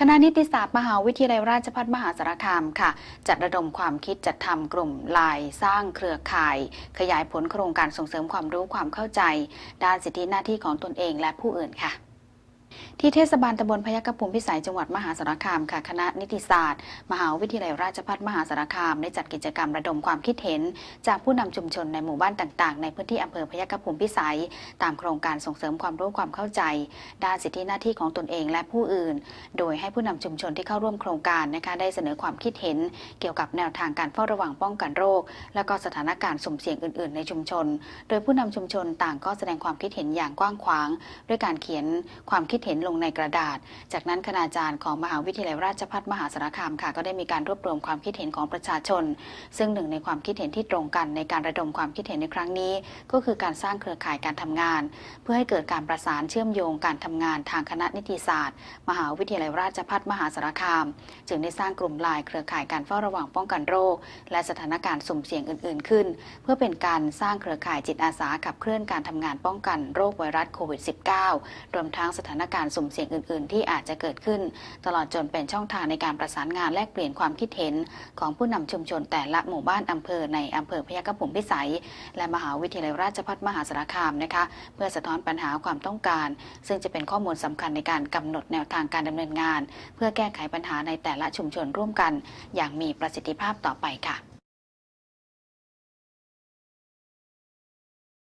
คณะนิติศาสตร์มหาวิทยาลัยราชภัฏมหาสารคามค่ะ จัดระดมความคิดจัดทำกลุ่มลายสร้างเครือข่าย ขยายผลโครงการส่งเสริมความรู้ความเข้าใจ ด้านสิทธิหน้าที่ของตนเองและผู้อื่นค่ะ ที่เทศบาลตำบลพยัคฆภูมิพิสัยจังหวัดมหาสารคามค่ะคณะนิติศาสตร์ มหาวิทยาลัยราชภัฏมหาสารคาม ได้จัดกิจกรรมระดมความคิดเห็น จากผู้นำชุมชนในหมู่บ้านต่างๆ ในพื้นที่อำเภอพยัคฆภูมิพิสัย ตามโครงการส่งเสริมความรู้ความเข้าใจ ด้านสิทธิหน้าที่ของตนเองและผู้อื่น โดยให้ผู้นำชุมชนที่เข้าร่วมโครงการนะคะได้เสนอความคิดเห็น เกี่ยวกับแนวทางการเฝ้าระวังป้องกันโรค และก็สถานการณ์สุ่มเสี่ยงอื่น ๆ ในชุมชน โดยผู้นำชุมชนต่างก็แสดงความคิดเห็นอย่างกว้างขวาง ด้วยการเขียนความคิดเห็นลงในกระดาษ จากนั้นคณาจารย์ของมหาวิทยาลัยราชภัฏมหาสารคามค่ะ ก็ได้มีการรวบรวมความคิดเห็นของประชาชน ซึ่งหนึ่งในความคิดเห็นที่ตรงกันในการระดมความคิดเห็นในครั้งนี้ ก็คือการสร้างเครือข่ายการทำงาน เพื่อให้เกิดการประสานเชื่อมโยงการทำงานทางคณะนิติศาสตร์ มหาวิทยาลัยราชภัฏมหาสารคาม จึงได้สร้างกลุ่มไลน์เครือข่ายการเฝ้าระวังป้องกันโรค และสถานการณ์สุ่มเสี่ยงอื่น ๆ ขึ้น เพื่อเป็นการสร้างเครือข่ายจิตอาสาขับเคลื่อนการทำงานป้องกันโรคไวรัสโควิด -19 รวมทั้งสถานการณ์สุ่มเสี่ยงอื่น ๆ ที่อาจจะเกิดขึ้น ตลอดจนเป็นช่องทางในการประสานงานแลกเปลี่ยนความคิดเห็น ของผู้นำชุมชนแต่ละหมู่บ้านอำเภอในอำเภอพยัคฆภูมิพิสัย และมหาวิทยาลัยราชภัฏมหาสารคามนะคะเพื่อสะท้อนปัญหาความต้องการ ซึ่งจะเป็นข้อมูลสำคัญในการกำหนดแนวทางการดำเนินงาน เพื่อแก้ไขปัญหาในแต่ละชุมชนร่วมกัน อย่างมีประสิทธิภาพต่อไปค่ะ